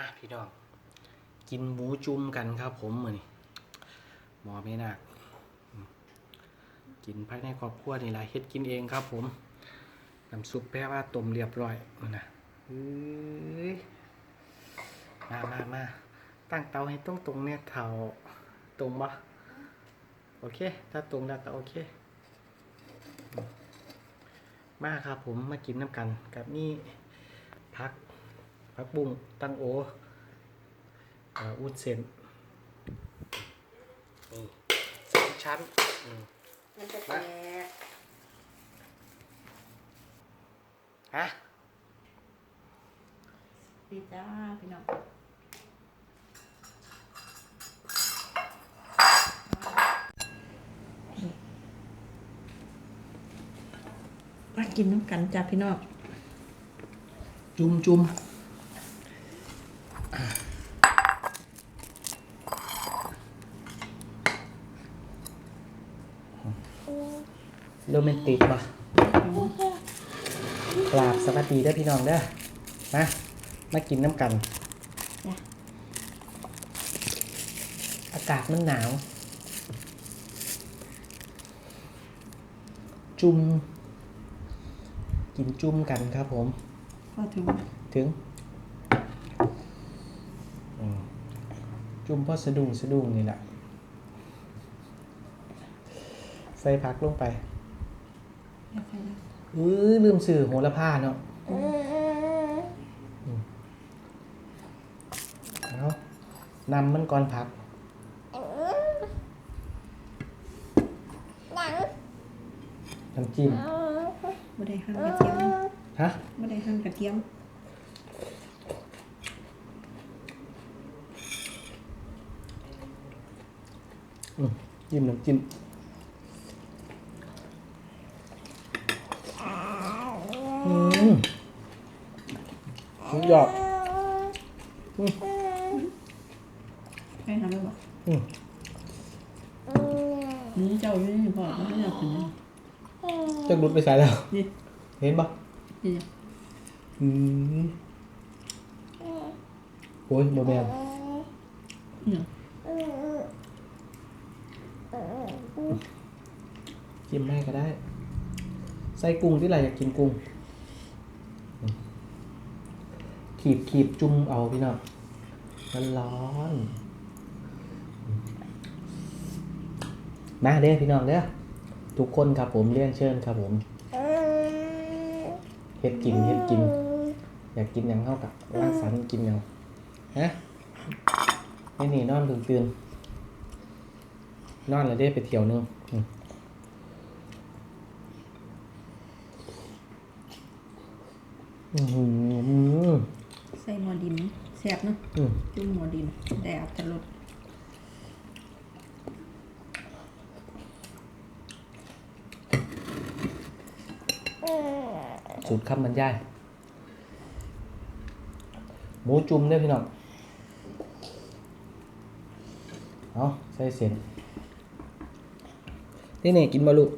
มาพี่น้อง กินหมูจุ่มกันครับผมมือนี่หมอไม่นักกินภายในครอบครัวนี่แหละเฮ็ดกินเองครับผมน้ำซุปแปลว่าต้มเรียบร้อยนั่นะมามามาตั้งเตาให้ตรงตรงเนี่ยเท่าตรงปะโอเค ถ้าตรงแล้วก็โอเค มาครับผมมากินน้ำกันกับนี่พัก พักบุ้งตั้งโอเอ่ออุดเซนนี่สามชั้นอืมมันจะแตกฮะดีจ้าพี่น้องมากินน้ำกันจ้าพี่น้องจุ่มจุ่มโรแมนติกป่ะกราบสวัสดีเด้อพี่น้องเด้อมามากินน้ำกันจ้ะอากาศมันหนาว จุ่มกินจุ่มกันครับผมพอถึงถึงอืมจุ่มพ่อสะดุ้งสะดุ้งนี่แหละใส่พักลงไปเดี๋ยวค่ อยนะอื้อลืมสื่อโหระพาเนาะเอานำมันก่อนพัก น้ำจิ้มไม่ได้หั่นกระเทียมฮะไม่ได้หั่นกระเทียมอืมจิ้มน้ำจิ้มอืมสุด ยอดอืมให้หั่นแล้วบ่อืมนี่เจ้าอยู่นี่พ่อไม่ได้เอาขึ้นนะจะรุดไปใส่แล้ว นี่เห็นปะนี่อืมโอ้ยโมแมนนี่จิ้มแม่ก็ได้ ใส่กุ้งที่ไรอยากกินกุ้งอืม ขีบขีบจุ่มเอาพี่น้องมันร้อนมาเด้อพี่น้องเด้อทุกคนครับผมเรียนเชิญครับผมเฮ็ดกินเฮ็ดกิน อยากกินหยังเข้ากับร่างสรรค์กินหยังฮะไม่หนีนอนตื่นตื่นนอนแล้วได้ไปเที่ยวนึงอืมอื้อหือ ใส่หม้อดินแซ่บเนาะอืมจุ่มหม้อดินได้อัตรสสูตรคำบรรยายหมูจุ่มเนี่ยพี่น้องเอาใส่เส้นนี่นี่กินมาลูก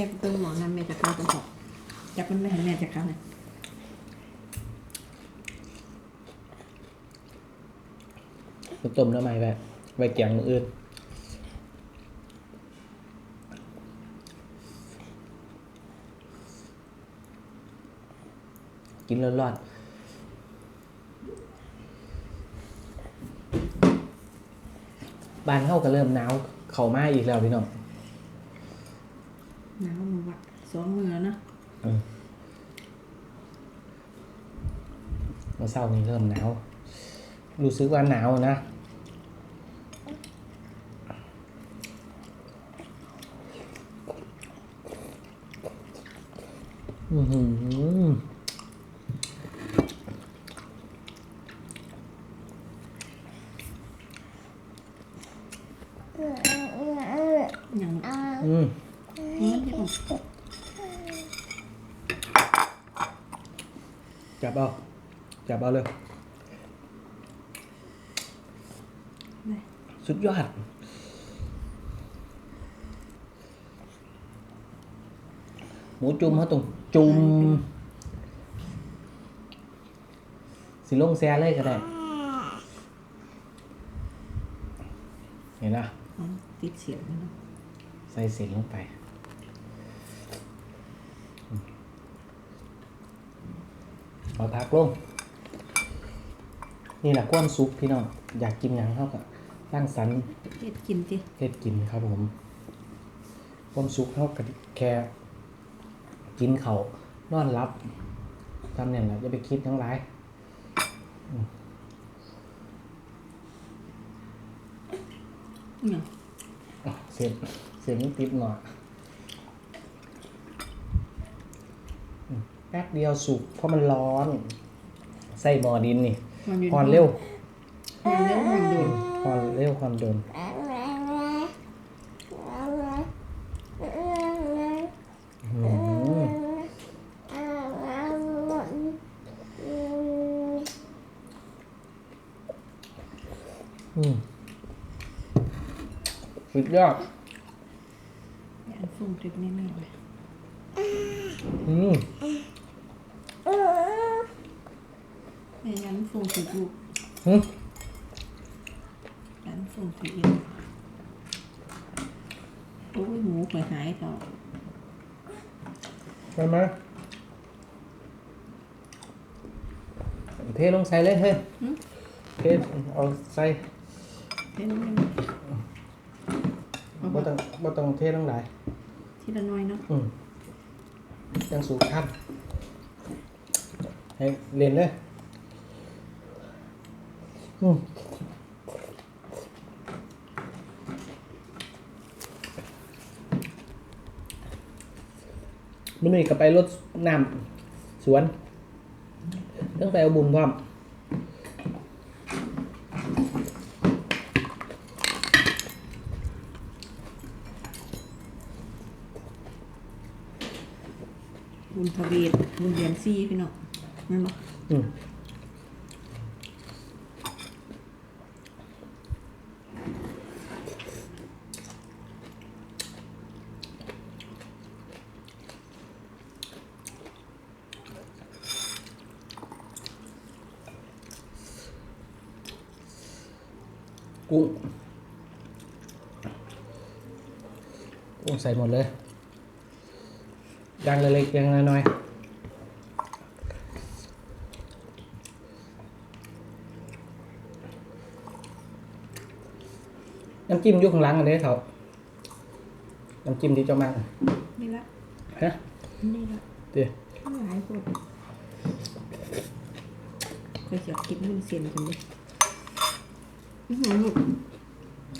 ม่ไปเติมหมอน้ำแม่จะเข้าตัวหอกจับมันไม่เห็นแม่จะเข้าเลยไปต้มน้ำมันไว้ไว้แกงมืออื่นกินร้อนๆบ้านเข้าก็เริ่มหนาว เข้ามาอีกแล้วพี่น้อง หนาวมือวะสองมือแล้วเนาะ เมื่อเช้านี้เริ่มหนาวรู้สึกว่าหนาวนะอือหืออย่างอืมนี้ที่ผมจับเอา จับเอาเลยสุดยอด หมูจุ่มฮะตรงจุ่มสิลงแซ่เลยก็ได้ เห็นละติดเสียงใส่เสียงลงไปเอาพักลง นี่แหละความสุขพี่น้องอยากกินหยังเท่ากับตั้งสรรค์เฮ็ดกินสิเฮ็ดกินครับผม ความสุขเท่ากับแค่กินเขาวนอนรับทำเนี่ยแหละอย่าไปคิดทั้งหลายเนี่ยอะเสียบเสียบนี่ติดหน่อยอืมแป๊บเดียวสุกเพราะมันร้อน ใส่หมอดินนี่ มันอยู่หอนเร็วหอนเร็วหอนโดนหอนเร็วหอนโดนอืมอืมสุดยอดอย่าอันฟุ้งตริบแน่ๆเลยอืม แม่ยันฟุ้งถึกลูกอืมยันฟุ้งถึกเองโอ้ยหมูข่อยหายต่อใช่ไหมเทลงใส่เลยเฮ้ยเทเอาใส่เฮ็ดมันบ่ต้องบ่ต้องเทลงหลายทีละน้อยเนาะอืมยังสูงขั้นให้เล่นเลยอื มมันนี่ก็ไปรถน้ำสวนต้องไปเอาบุญพร้อมบุญทวีตบุญเดือนซี่พี่น้องนั่นบ่อืมกุ้ง กุ้งใส่หมดเลยอย่างเล็กๆอย่างน้อยๆน้ำจิ้มอยุข้างหลังอันนี้เถอะน้ำจิ้มที่เจ้ามากนี่ละฮะนี่ละเดี๋ยวหลายคนเคยจะกินมันเสียนกันดิอื้อหือลูกอื้อ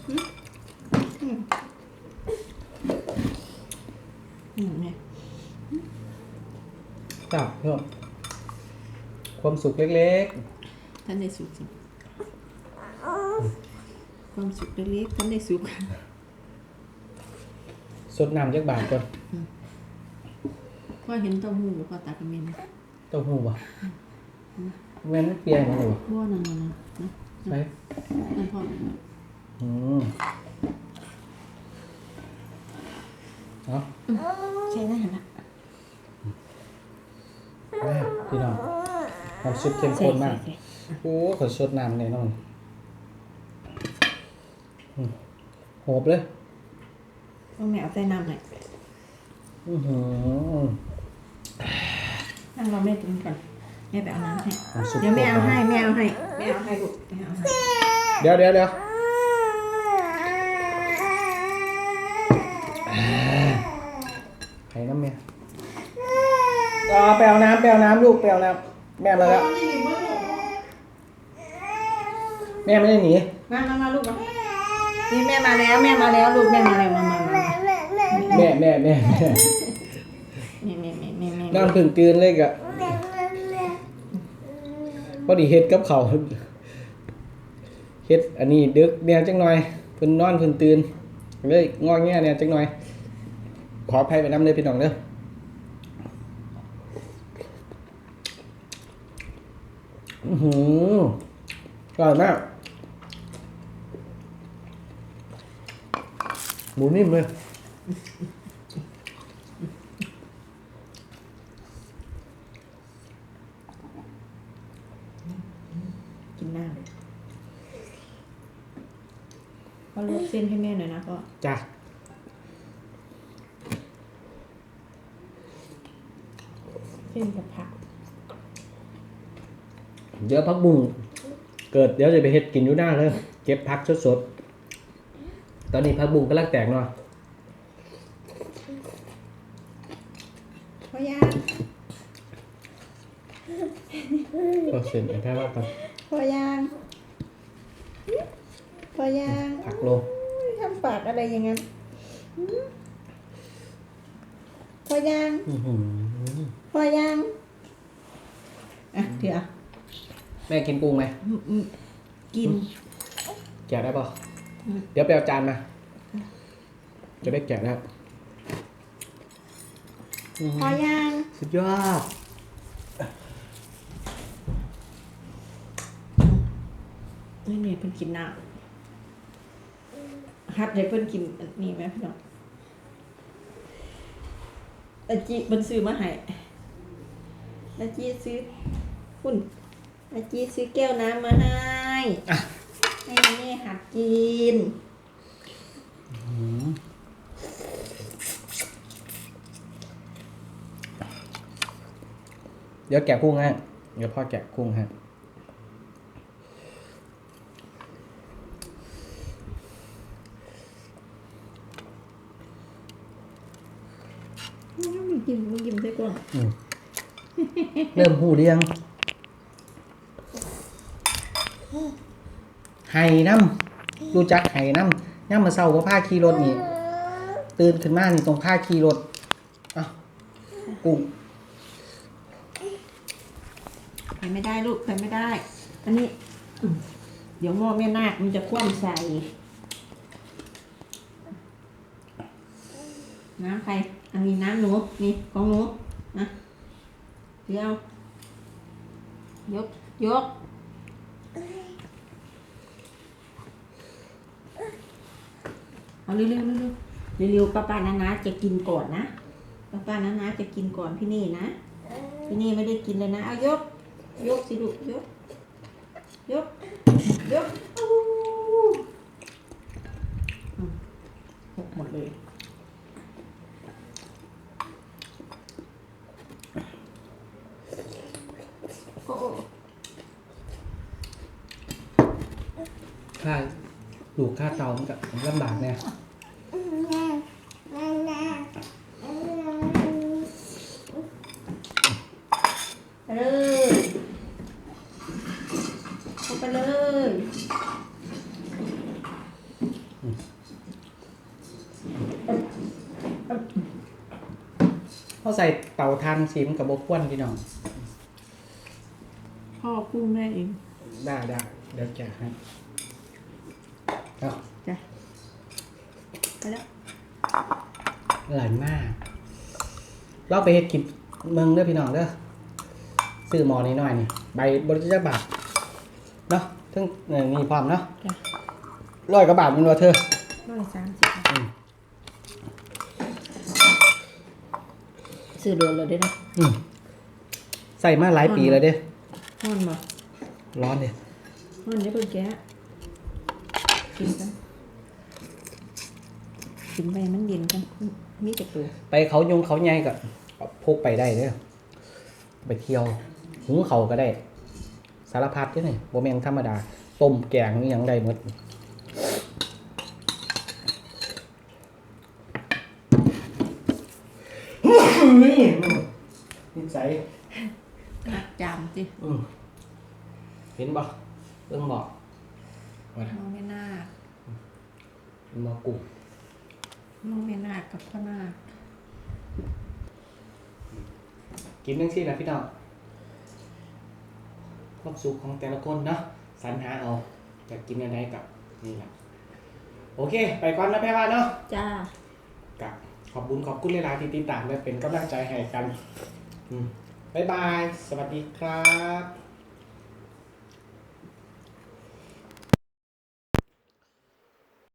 หื อื้อหือเนี่ยจับเพื่อความสุขเล็กท่านได้สุขสิความสุขเล็กๆท่านได้สุขๆสดน้ำจักบาทก่อนก็เห็นเต้าหู้ก็ตากระเมนเต้าหู้บ่แม่นเปลี่ยนมาหรอบ้วนนั่นนะนะใช่นั่นพ่ออืมเอาใช่ได้เห็นละ แม่พี่น้อง น้ำซุปเข้มข้นมาก โอ้ขอสดน้ำแน่นอนอืมโหบเลยต้องแม่เอาใส่น้ำหน่อยอือหือนั่งเราแม่กินก่อนแม่ไปเอาน้ำให้น้ำซุปเดี๋ยวแม่เอาข้นให้มากแม่เอาให้แม่เอาให้ลูกแม่เอาให้เดี๋ยวเดี๋ยวเดี๋ยวให้น้ำเมียอ๋อไปเอาน้ำไปเอาน้ำลูกไปเอาน้ำ แม่มาแล้วแม่ไม่ได้หนีมามามาลูกมานี่แม่มาแล้วแม่มาแล้วลูกแม่มาแล้วมามามาแม่แม่แม่แม่แม่แม่แม่แม่แม่นอนถึงตื่นเลยกะพอดีเฮ็ดกับเขาวเฮ็ดอันนี้ดึกเนี่ยจังหน่อยเพิ่นนอนเพิ่นตื่นเลยงอแงเนี่ยจังหน่อย ขออภัยไปน้ำเลยพี่น้องเด้อ อือหืออร่อยมากหมูนิ่มเลยน้ำก็ลวกเส้นให้แม่หน่อยนะพ่อจ้ะเส้นกับผัก เดี๋ยวพักบุ้งเกิดเดี๋ยวจะไปเฮ็ดกินอยู่หน้าเลยเก็บพักสดๆ ตอนนี้พักบุ้งกำลังแตกเนาะพ่อยางก็เสร็จแค่ว่ากันพ่อยางพ่อยางผักลงทำปากอะไรอย่างนั้นหืมพ่อยางอื้อหือพ่อยางอะเดี๋ยว แม่กินกุ้งไหมอืมอืมกินแกะได้ป่ะอืมเดี๋ยวไปเอาจานมา จะได้แกะแล้วอื้อหืพ่ออยางสุดยอดนี่เนี่ยเพิ่นกินน้ำฮัดให้เพิ่นกินอันนี่ไหมพี่น้องอาจิเพิ่นซื้อมาให้อาจิซื้อคุณ อาจิซื้อแก้วน้ำมาให้อะ ให้แม่หัดกิน เดี๋ยวแกะกุ้งให้เดี๋ยวพ่อแกะกุ้งให้มึงกินมึงกินได้ก่อนอืมเริ่มหูเรียง ไห้น้ำรู้จักไห้น้ำย่ำมาเศร้าก็ผ้าขี่รถนี่ตื่นขึ้นมานี่ตรงผ้าขี่รถอะกุ้งใครไม่ได้ลูกใครไม่ได้ อันนี้ เดี๋ยวหม้อแม่นาคมันจะคว่ำใส่ น้ำใคร อันนี้น้ำหนู นี่ของหนูนะเดี๋ยวยก ยก เอาเร็วๆเร็วๆเร็วๆป้าป้านานาจะกินก่อนนะป้าป้านานาจะกินก่อนพี่นี่นะพี่นี่ไม่ได้กินเลยนะเอายก ยกสิลูกยก ยก ยกหกหมดเลย โอ้ ค่าลูก ค่าเตามันก็ลำบากเนี่ยไปเลยเข้าไปเลยเขาใส่เตาทานซิมกับบกวนพี่น้อง พ่อกุ้งแม่เอง ได้ได้เดี๋ยวแกะให้เอา จ้ะไปแล้ว อร่อยมาก เราไปเฮ็ดกินเมืองเด้อพี่น้องเด้อซื้อหมอนี้หน่อยนี่ใบบริจาคบาทเนาะซึ่งเออมีพร้อมเนาะจ้ะร้อยกว่าบาทมันว่าเธอร้อยสามสิบอืมซื้อโดนเลยได้ไหมอืมใส่มาหลายปีแล้วเด้อห้อนบ่ร้อนเด้อห้อนได้เพิ่งแกะกินกัน กินไปมันเย็นกันมีแต่ตัวไปเขายงเขาใหญ่ก็พกไปได้เด้อไปเที่ยวหุงเขาวก็ได้ สารพัดเด้อนี่บ่แม่นธรรมดา ต้มแกงนี่ยังได้หมดนี่นิสัยอัดจามสิอืมเห็นบ่เบิ่งบ่ว่ามองไม่น่าคเห็นบ่กุ้งม องไม่น่าคกับพ่อนาคกินจังซี่นะพี่น้องความสุขของแต่ละคนเนาะสรรหาเอาจะกินอะไรกับนี่แหละโอเค ไปก่อนนะแม่ว่าเนาะจ้ากับขอบคุณขอบคุณเลายๆที่ติดตามและเป็นกำลังใจให้กัน อืมบ๊ายบาย สวัสดีครับ